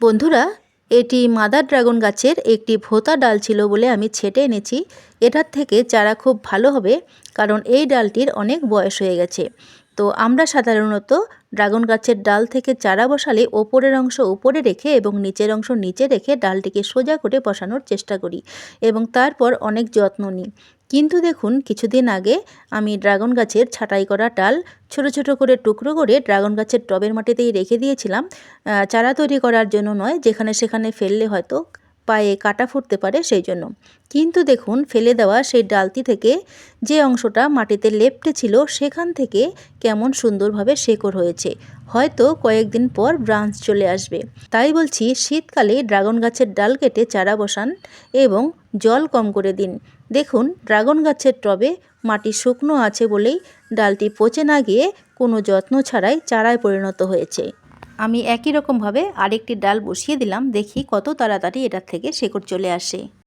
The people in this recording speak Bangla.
বন্ধুরা, এটি মাদার ড্রাগন গাছের একটি ভোতা ডাল ছিল বলে আমি ছেটে এনেছি। এটার থেকে চারা খুব ভালো হবে, কারণ এই ডালটির অনেক বয়স হয়ে গেছে। তো আমরা সাধারণত ড্রাগন গাছের ডাল থেকে চারা বসালে ওপরের অংশ উপরে রেখে এবং নিচের অংশ নিচে রেখে ডালটিকে সোজা করে বসানোর চেষ্টা করি এবং তারপর অনেক যত্ন নিই। কিন্তু দেখুন, কিছুদিন আগে আমি ড্রাগন গাছের ছাটাই করা টাল ছোট ছোট করে টুকরো করে ড্রাগন গাছের টবের মাটিতেই রেখে দিয়েছিলাম। চারা তৈরি করার জন্য নয়, যেখানে সেখানে ফেললে হয়তো পায়ে কাটা ফুটতে পারে সেই জন্য। কিন্তু দেখুন, ফেলে দেওয়া সেই ডালটি থেকে যে অংশটা মাটিতে লেপটে ছিল সেখান থেকে কেমন সুন্দরভাবে শেকড় হয়েছে। হয়তো কয়েকদিন পর ব্রাঞ্চ চলে আসবে। তাই বলছি, শীতকালে ড্রাগন গাছের ডাল কেটে চারা বসান এবং জল কম করে দিন। দেখুন, ড্রাগন গাছের টবে মাটি শুকনো আছে বলেই ডালটি পচে না গিয়ে কোনো যত্ন ছাড়াই চারায় পরিণত হয়েছে। আমি একই রকমভাবে আরেকটি ডাল বসিয়ে দিলাম, দেখি কত তাড়াতাড়ি এটার থেকে শেকড় চলে আসে।